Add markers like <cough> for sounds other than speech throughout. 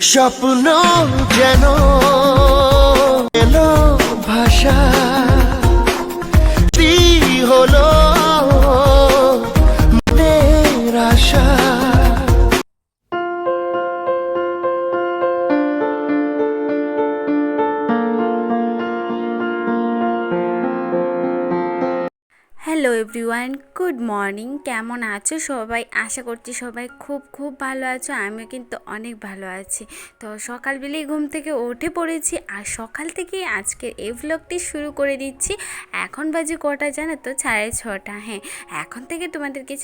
স্বপ্ন যেন hello everyone, good morning. কেমন আছো সবাই? আশা করছি সবাই খুব খুব ভালো আছো, আমিও কিন্তু অনেক ভালো আছি। তো সকালবেলায় ঘুম থেকে উঠে পড়েছি আর সকাল থেকেই আজকের এই ভ্লগটি শুরু করে দিচ্ছি। এখন বাজে কটা জানো তো? সাড়ে ছটা হ্যাঁ। এখন থেকে তোমাদেরকে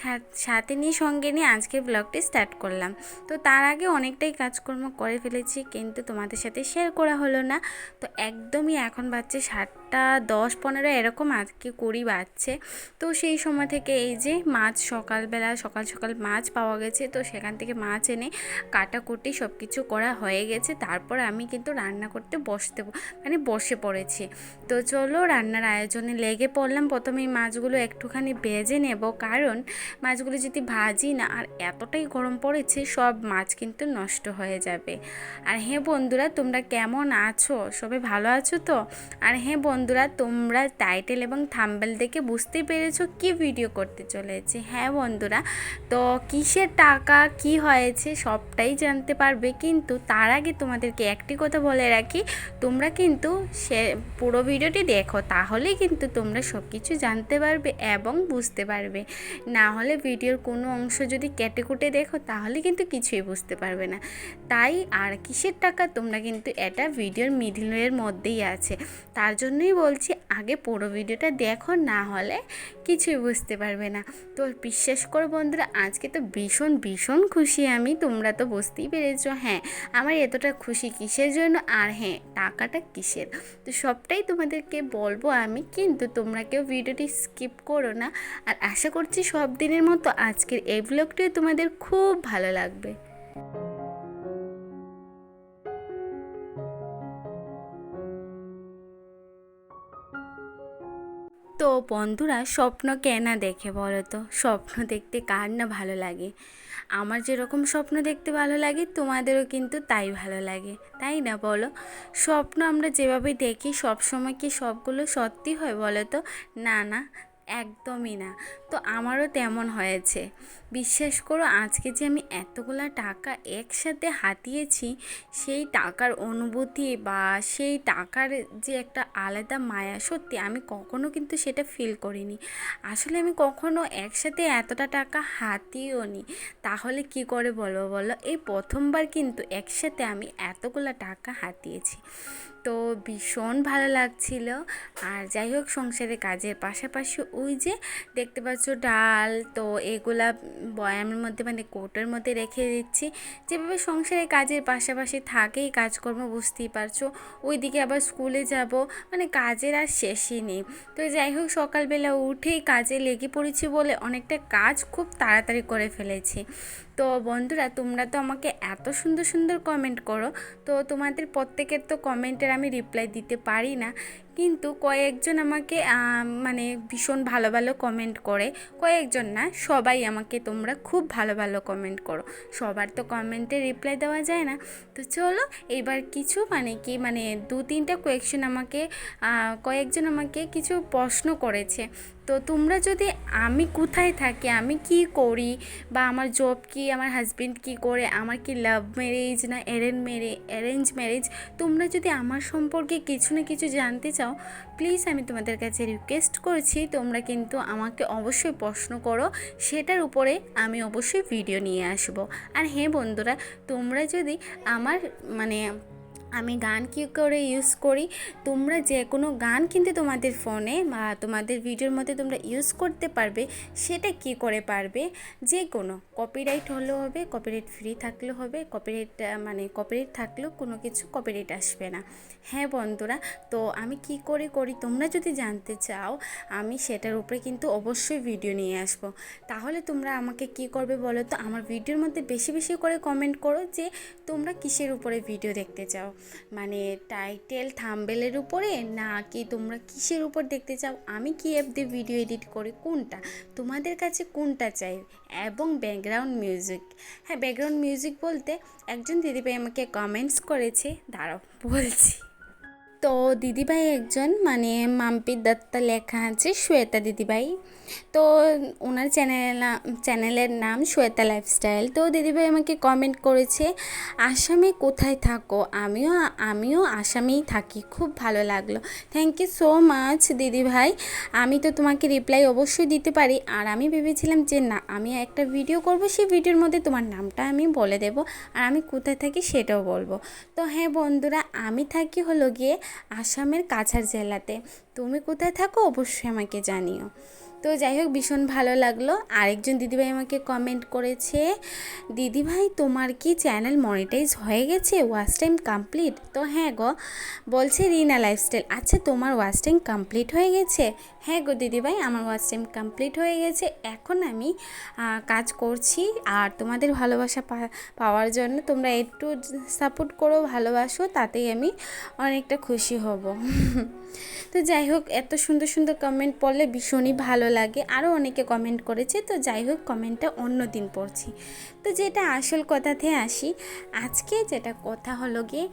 সাথে নিয়ে সঙ্গে নিয়ে আজকের ব্লগটি স্টার্ট করলাম। তো তার আগে অনেকটাই কাজকর্ম করে ফেলেছি, কিন্তু তোমাদের সাথে শেয়ার করা হলো না। তো একদমই এখন বাজছে সাতটা দশ, পনেরো এরকম আজকে কুড়ি বাজছে। তো সেই সময় থেকে এই যে মাছ সকালবেলা, সকাল সকাল মাছ পাওয়া গেছে। তো সেখান থেকে মাছ এনে কাটাকুটি সব কিছু করা হয়ে গেছে। তারপর আমি কিন্তু রান্না করতে বসতে মানে বসে পড়েছি। তো চলো রান্নার আয়োজনে লেগে পড়লাম। প্রথমে এই মাছগুলো একটুখানি ভেজে নেব। কারণ মাছগুলো যদি ভাজি না, আর এতটাই গরম পড়েছে, সব মাছ কিন্তু নষ্ট হয়ে যাবে। আর হ্যাঁ বন্ধুরা, তোমরা কেমন আছো? সবাই ভালো আছো তো? আর হ্যাঁ বন্ধুরা, তোমরা টাইটেল এবং থাম্বেল দেখে বুঝতেই পেরেছ কি ভিডিও করতে চলেছে। হ্যাঁ বন্ধুরা, তো কিসের টাকা, কি হয়েছে সবটাই জানতে পারবে, কিন্তু তার আগে তোমাদেরকে একটি কথা বলে রাখি, তোমরা কিন্তু সে পুরো ভিডিওটি দেখো, তাহলেই কিন্তু তোমরা সব কিছু জানতে পারবে এবং বুঝতে পারবে। না হলে ভিডিওর কোনো অংশ যদি কেটে কুটে দেখো, তাহলে কিন্তু কিছুই বুঝতে পারবে না। তাই আর কিসের টাকা, তোমরা কিন্তু এটা ভিডিওর মিডিলের মধ্যেই আছে। তার জন্যই বলছি, আগে পুরো ভিডিওটা দেখো, না হলে কিছুই বুঝতে পারবে না। তো বিশ্বাস করো বন্ধুরা, আজকে তো ভীষণ ভীষণ খুশি আমি, তোমরা তো বুঝতেই পেরেছ হ্যাঁ আমার এতটা খুশি কিসের জন্য আর হ্যাঁ টাকাটা কিসের? তো সবটাই তোমাদেরকে বলব আমি, কিন্তু তোমরা কেউ ভিডিওটি স্কিপ করো না। আর আশা করছি সব দিনের মতো আজকের এই ব্লগটিও তোমাদের খুব ভালো লাগবে। তো বন্ধুরা স্বপ্ন কে না দেখে বলো তো? স্বপ্ন দেখতে কার না ভালো লাগে? আমার যেরকম স্বপ্ন দেখতে ভালো লাগে, তোমাদেরও কিন্তু তাই ভালো লাগে, তাই না বলো? স্বপ্ন আমরা যেভাবে দেখি সব সময় কি সবগুলো সত্যি হয় বলো তো? না না একদমই না। তো আমারও তেমন হয়েছে। বিশ্বাস করো, আজকে যে আমি এতগুলা টাকা একসাথে হাতিয়েছি, সেই টাকার অনুভূতি বা সেই টাকার যে একটা আলাদা মায়া, সত্যি আমি কখনো কিন্তু সেটা ফিল করিনি। আসলে আমি কখনো একসাথে এতটা টাকা হাতিও নি তাহলে কি করে বলব বলো? এই প্রথমবার কিন্তু একসাথে আমি এতগুলা টাকা হাতিয়েছি। তো ভীষণ ভালো লাগছিল। আর যাই হোক সংসারে কাজের পাশাপাশি ওই যে দেখতে পাচ্ছ ডাল, তো এগুলা বয়ামের মধ্যে মানে কোটোর মধ্যে রেখে দিচ্ছি। যেভাবে সংসারে কাজের পাশাপাশি থাকেই কাজকর্ম বুঝতেই পারছ। ওইদিকে আবার স্কুলে যাব মানে কাজের আর শেষই নেই। তো যাই হোক, সকালবেলা উঠেই কাজে লেগে পড়েছি বলে অনেকটা কাজ খুব তাড়াতাড়ি করে ফেলেছি। তো বন্ধুরা, তোমরা তো আমাকে এত সুন্দর সুন্দর কমেন্ট করো, তো তোমাদের প্রত্যেকের তো কমেন্টের আমি রিপ্লাই দিতে পারি না। কিন্তু কয়েকজন আমাকে মানে ভীষণ ভালো ভালো কমেন্ট করে। কয়েকজন না, সবাই আমাকে তোমরা খুব ভালো ভালো কমেন্ট করো। সবার তো কমেন্টে রিপ্লাই দেওয়া যায় না। তো চলো, এবার কিছু মানে কি মানে দু তিনটা কোয়েকশন আমাকে কয়েকজন আমাকে কিছু প্রশ্ন করেছে। তো তোমরা যদি আমি কোথায় থাকি, আমি কি করি, বা আমার জব কি, আমার হাজব্যান্ড কি করে, আমার কি লাভ ম্যারেজ না অ্যারেঞ্জ ম্যারে অ্যারেঞ্জ ম্যারেজ তোমরা যদি আমার সম্পর্কে কিছু না কিছু জানতে চাও প্লিজ আমি তোমাদের কাছে রিকোয়েস্ট করছি, তোমরা কিন্তু আমাকে অবশ্যই প্রশ্ন করো, সেটার উপরে আমি অবশ্যই ভিডিও নিয়ে আসব। আর হ্যাঁ বন্ধুরা, তোমরা যদি আমার মানে আমি গান কী করে ইউজ করি? তোমরা যে কোনো গান কিন্তু তোমাদের ফোনে বা তোমাদের ভিডিওর মধ্যে তোমরা ইউজ করতে পারবে, সেটা কি করে পারবে? যে কোনো কপিরাইট হলেও হবে কপিরাইট ফ্রি থাকলেও হবে কপিরাইট মানে কপিরাইট থাকলেও কোনো কিছু কপিরাইট আসবে না। হ্যাঁ বন্ধুরা, তো আমি কি করে করি তোমরা যদি জানতে চাও, আমি সেটার উপরে কিন্তু অবশ্যই ভিডিও নিয়ে আসব। তাহলে তোমরা আমাকে কি করবে বলো তো? আমার ভিডিওর মধ্যে বেশি বেশি করে কমেন্ট করো যে তোমরা কিসের উপরে ভিডিও দেখতে চাও। মানে টাইটেল থাম্বেলের উপরে না কি তোমরা কিসের উপর দেখতে চাও? আমি কি অ্যাপ দিয়ে ভিডিও এডিট করি কোনটা, তোমাদের কাছে কোনটা চাই? এবং ব্যাকগ্রাউন্ড মিউজিক হ্যাঁ ব্যাকগ্রাউন্ড মিউজিক বলতে একজন দিদিভাই আমাকে কমেন্টস করেছে, দাঁড়াও, বলছি। তো দিদিভাই একজন মানে মাম্পি দত্তা লেখা আছে, শ্বেতা দিদিভাই। তো ওনার চ্যানেল, চ্যানেলের নাম শ্বেতা লাইফস্টাইল তো দিদিভাই আমাকে কমেন্ট করেছে, আসামে কোথায় থাকো? আমিও আমিও আসামেই থাকি, খুব ভালো লাগল। থ্যাংক ইউ সো মাচ দিদিভাই। আমি তো তোমাকে রিপ্লাই অবশ্যই দিতে পারি। আর আমি ভেবেছিলাম যে, না, আমি একটা ভিডিও করব, সেই ভিডিওর মধ্যে তোমার নামটা আমি বলে দেব। আর আমি কোথায় থাকি সেটাও বলব। তো হ্যাঁ বন্ধুরা, আমি থাকি হলো গিয়ে আসামের কাছাড় জেলাতে। তুমি কোথায় থাকো? অবশ্যই আমাকে জানিও। তো যাই হোক, ভীষণ ভালো লাগল। আরেকজন দিদিভাই আমাকে কমেন্ট করেছে, দিদিভাই, তোমার কি চ্যানেল মনিটাইজ হয়ে গেছে? ওয়াচ টাইম কমপ্লিট তো হ্যাঁ গো, বলছে রিনা লাইফস্টাইল আচ্ছা তোমার ওয়াচ টাইম কমপ্লিট হয়ে গেছে? হ্যাঁ গো দিদিভাই, আমার ওয়াচ টাইম কমপ্লিট হয়ে গেছে। এখন আমি কাজ করছি আর তোমাদের ভালোবাসা পাওয়ার জন্য তোমরা একটু সাপোর্ট করো, ভালোবাসো, তাতেই আমি অনেকটা খুশি হব। <laughs> তো যাই হোক, এত সুন্দর সুন্দর কমেন্ট পড়লে ভীষণই ভালো লাগে, আরও অনেকে কমেন্ট করেছে, তো যাই হোক কমেন্টটা অন্য দিন পড়ছি। তো যেটা আসল কথাতে আসি, আজকে যেটা কথা হলো গিয়ে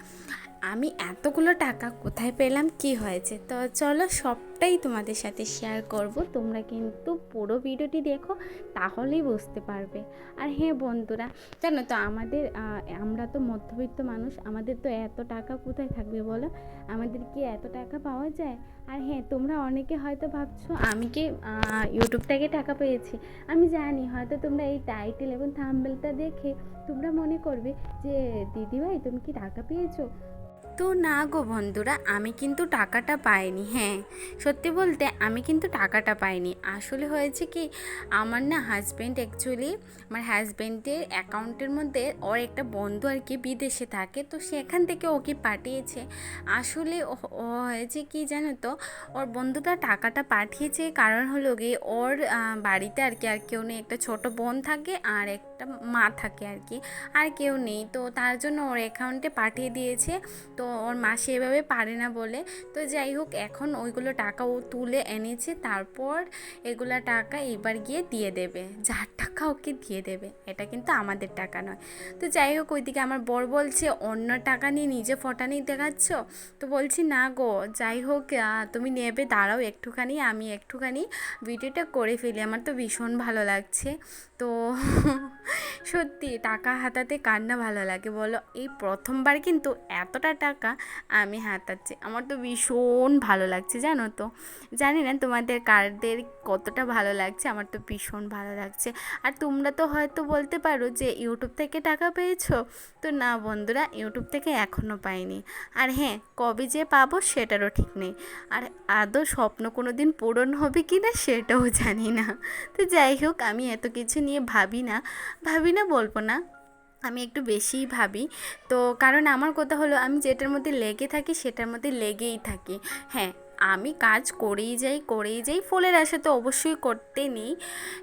আমি এতগুলো টাকা কোথায় পেলাম? কি হয়েছে? তো চলো সবটাই তোমাদের সাথে শেয়ার করব। তোমরা কিন্তু পুরো ভিডিওটি দেখো, তাহলেই বুঝতে পারবে। আর হ্যাঁ বন্ধুরা, জানো তো আমাদের আমরা তো মধ্যবিত্ত মানুষ, আমাদের তো এত টাকা কোথায় থাকবে বলো? আমাদের কি এত টাকা পাওয়া যায়? আর হ্যাঁ তোমরা অনেকে হয়তো ভাবছ, আমি কি ইউটিউব থেকে টাকা পেয়েছি? আমি জানি, হয়তো তোমরা এই টাইটেল এবং থাম্বেলটা দেখে তোমরা মনে করবে যে, দিদিভাই, তুমি কি টাকা পেয়েছ? তো না গো বন্ধুরা, আমি কিন্তু টাকাটা পাইনি হ্যাঁ। সত্যি বলতে আমি কিন্তু টাকাটা পাইনি। আসলে হয়েছে কি, আমার না হাজব্যান্ড অ্যাকচুয়ালি আমার হাজব্যান্ডের অ্যাকাউন্টের মধ্যে ওর একটা বন্ধু আর কি বিদেশে থাকে, তো সেখান থেকে ওকে পাঠিয়েছে। আসলে ও- হয়েছে কি জানো তো, ওর বন্ধুটা টাকাটা পাঠিয়েছে, কারণ হলো গিয়ে ওর বাড়িতে আর কি আর কেউ নেই, একটা ছোট বোন থাকে আর একটা মা থাকে আর কি, আর কেউ নেই। তো তার জন্য ওর অ্যাকাউন্টে পাঠিয়ে দিয়েছে। তো ওর মা সেভাবে পারে না বলে। তো যাই হোক, এখন ওইগুলো টাকা ও তুলে এনেছে। তারপর এগুলা টাকা এবার গিয়ে দিয়ে দেবে। যার টাকা ওকে দিয়ে দেবে, এটা কিন্তু আমাদের টাকা নয়। তো যাই হোক, ওইদিকে আমার বর বলছে, অন্য টাকা নিয়ে নিজে ফটানি দেখাচ্ছ? তো বলছি, না গো, যাই হোক তুমি নেবে, দাঁড়াও একটুখানি, আমি একটুখানি ভিডিওটা করে ফেলি। আমার তো ভীষণ ভালো লাগছে। তো সত্যি টাকা হাতাতে কার না ভালো লাগে, বলো। এই প্রথমবার কিন্তু এতটা টাকা আমি হাতাচ্ছি। আমার তো ভীষণ ভালো লাগছে, জানো তো। জানি না তোমাদের কারদের কতটা ভালো লাগছে, আমার তো ভীষণ ভালো লাগছে। আর তোমরা তো হয়তো বলতে পারো যে ইউটিউব থেকে টাকা পেয়েছ? তো না বন্ধুরা, ইউটিউব থেকে এখনও পাইনি। আর হ্যাঁ কবে যে পাবো সেটারও ঠিক নেই। আর আদৌ স্বপ্ন কোনো দিন পূরণ হবে কি না সেটাও জানি না। তো যাই হোক, আমি এত কিছু নিয়ে ভাবি না। ভাবি না বলব না। আমি একটু বেশিই ভাবি। তো কারণ আমার কথা হলো আমি যেটার মধ্যে লেগে থাকি সেটার মধ্যে লেগেই থাকি। হ্যাঁ আমি কাজ করেই যাই করেই যাই। ফলের আশা তো অবশ্যই করতে নেই।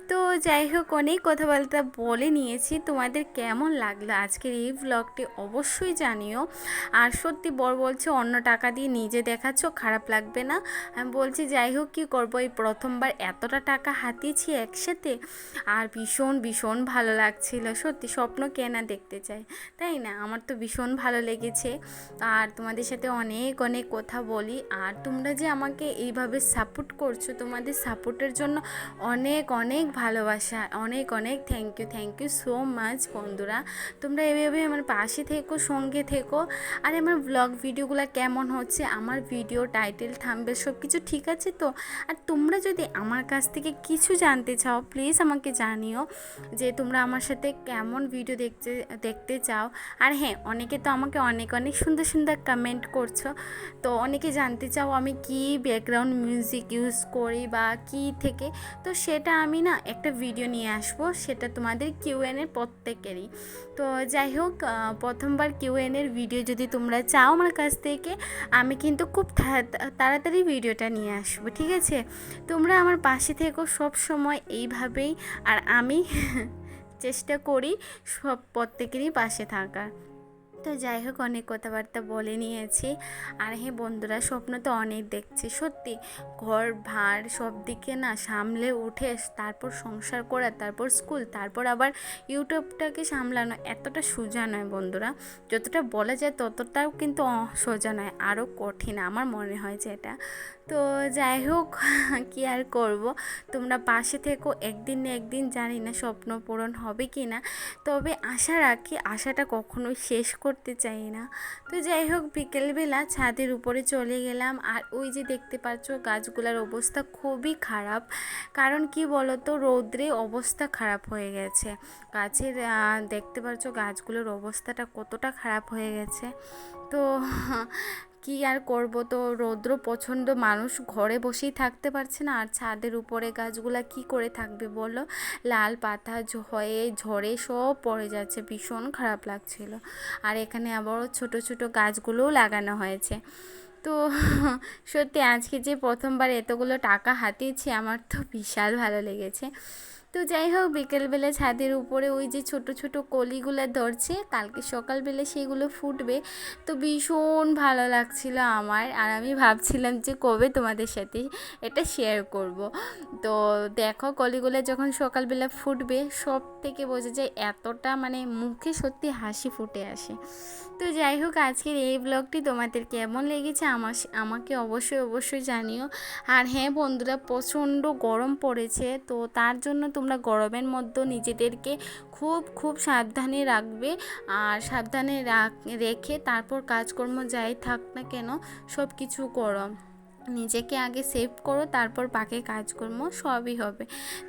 তো যাই হোক, অনেক কথাবার্তা বলে নিয়েছি। তোমাদের কেমন লাগল আজকের এই ব্লগটি অবশ্যই জানিও। আর সত্যি বর বলছে, অন্য টাকা দিয়ে নিজে দেখাচ্ছ, খারাপ লাগবে না। আমি বলছি, যাই হোক, কী করব? এই প্রথমবার এতটা টাকা হাতিয়েছি একসাথে। আর ভীষণ ভীষণ ভালো লাগছিল। সত্যি স্বপ্ন কেনা দেখতে চাই তাই না? আমার তো ভীষণ ভালো লেগেছে। আর তোমাদের সাথে অনেক অনেক কথা বলি। আর তোমরা যে আমাকে এইভাবে সাপোর্ট করছ, তোমাদের সাপোর্টের জন্য অনেক অনেক ভালোবাসা, অনেক অনেক thank you thank you so much বন্ধুরা। তোমরা এভাবে আমার পাশে থেকো, সঙ্গে থেকো। আর আমার ব্লগ ভিডিওগুলো কেমন হচ্ছে, আমার ভিডিও টাইটেল থাম্বেল সব কিছু ঠিক আছে তো? আর তোমরা যদি আমার কাছ থেকে কিছু জানতে চাও প্লিজ আমাকে জানিও যে তোমরা আমার সাথে কেমন ভিডিও দেখতে দেখতে চাও। আর হ্যাঁ অনেকে তো আমাকে অনেক অনেক সুন্দর সুন্দর কমেন্ট করছ। তো অনেকে জানতে চাও আমি কি ব্যাকগ্রাউন্ড মিউজিক ইউজ করি বা কি থেকে, তো সেটা আমি না একটা ভিডিও নিয়ে আসব, সেটা তোমাদের কিউএনের প্রত্যেকেরই। তো যাই হোক প্রথমবার কিউএনের ভিডিও যদি তোমরা চাও আমার কাছ থেকে, আমি কিন্তু খুব তাড়াতাড়ি ভিডিওটা নিয়ে আসব, ঠিক আছে? তোমরা আমার পাশে থেকো সব সময় এইভাবেই, আর আমি <laughs> চেষ্টা করি সব প্রত্যেকেরই পাশে থাকার। তো যাই হোক, অনেক কথাবার্তা বলে নিয়েছি। আর হ্যাঁ বন্ধুরা, স্বপ্ন তো অনেক দেখছি। সত্যি, ঘর, ভার, সব দিকে না সামলে উঠে তারপর সংসার করা, তারপর স্কুল, তারপর আবার ইউটিউবটাকে সামলানো, এতটা সোজা নয় বন্ধুরা। যতটা বলা যায় ততটাও কিন্তু সোজা নয়, আরও কঠিন আমার মনে হয় যে এটা। তো যাই হোক, কি আর করব? তোমরা পাশে থেকো, একদিন না একদিন জানি না স্বপ্ন পূরণ হবে কি না। তবে আশা রাখি আশাটা কখনোই শেষ করতে চাই না। তো যাই হোক, বিকেলবেলা ছাদের উপরে চলে গেলাম আর ওই যে দেখতে পাচ্ছ গাছগুলোর অবস্থা খুবই খারাপ। কারণ কি বলো তো রৌদ্রে অবস্থা খারাপ হয়ে গেছে। গাছের দেখতে পাচ্ছ গাছগুলোর অবস্থাটা কতটা খারাপ হয়ে গেছে। তো কি আর করব? তো রৌদ্র পছন্দ মানুষ ঘরে বসেই থাকতে পারছে না। আর ছাদের উপরে গাছগুলা কি করে থাকবে বলো? লাল পাতা হয়ে ঝড়ে সব পড়ে যাচ্ছে। ভীষণ খারাপ লাগছিল। আর এখানে আবারও ছোট ছোট গাছগুলোও লাগানো হয়েছে। তো সত্যি আজকে যে প্রথমবার এতগুলো টাকা হাতিয়েছি, আমার তো বিশাল ভালো লেগেছে। তো যাই হোক, বিকেলবেলা ছাদের উপরে ওই যে ছোট ছোট কলিগুলো ধরছে, কালকে সকালবেলা সেগুলো ফুটবে। তো ভীষণ ভালো লাগছিল আমার, আর আমি ভাবছিলাম যে কবে তোমাদের সাথে এটা শেয়ার করব। তো দেখো কলিগুলো যখন সকালবেলা ফুটবে, সব থেকে বোঝা যায় এতটা মানে মুখে সত্যি হাসি ফুটে আসে। তো যাই হোক, আজকের এই ব্লগটি তোমাদের কেমন লেগেছে আমার আমাকে অবশ্যই অবশ্যই জানিও। আর হ্যাঁ বন্ধুরা, প্রচণ্ড গরম পড়েছে, তো তার জন্য তোমরা গরমের মধ্যে নিজেদেরকে খুব খুব সাবধানে রাখবে। আর সাবধানে রাখ- তারপর কাজকর্ম যাই থাক না কেন সব কিছু করো। নিজেকে আগে সেভ করো, তারপর বাকি কাজকর্ম সবই হবে।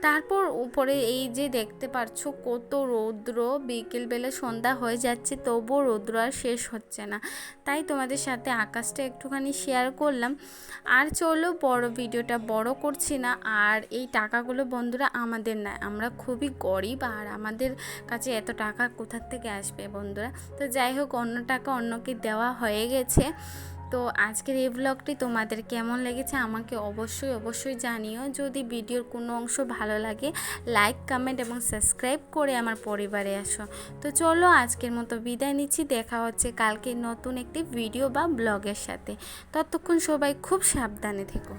তারপর উপরে এই যে দেখতে পাচ্ছ কত রৌদ্র বিকেলবেলা সন্ধ্যা হয়ে যাচ্ছে, তবুও রৌদ্র আর শেষ হচ্ছে না। তাই তোমাদের সাথে আকাশটা একটুখানি শেয়ার করলাম। আর চলো বড় ভিডিওটা বড় করছি না, আর এই টাকাগুলো বন্ধুরা আমাদের না আমরা খুবই গরিব, আর আমাদের কাছে এত টাকা কোথার থেকে আসবে বন্ধুরা? তো যাই হোক, অন্য টাকা অন্যকে দেওয়া হয়ে গেছে। তো আজকের এই ব্লগটি তোমাদের কেমন লেগেছে আমাকে অবশ্যই অবশ্যই জানিও। যদি ভিডিওর কোনো অংশ ভালো লাগে লাইক কমেন্ট এবং সাবস্ক্রাইব করে আমার পরিবারে আসো। তো চলো আজকের মতো বিদায় নিচ্ছি। দেখা হচ্ছে কালকে নতুন একটি ভিডিও বা ব্লগের সাথে। ততক্ষণ সবাই খুব সাবধানে থেকো।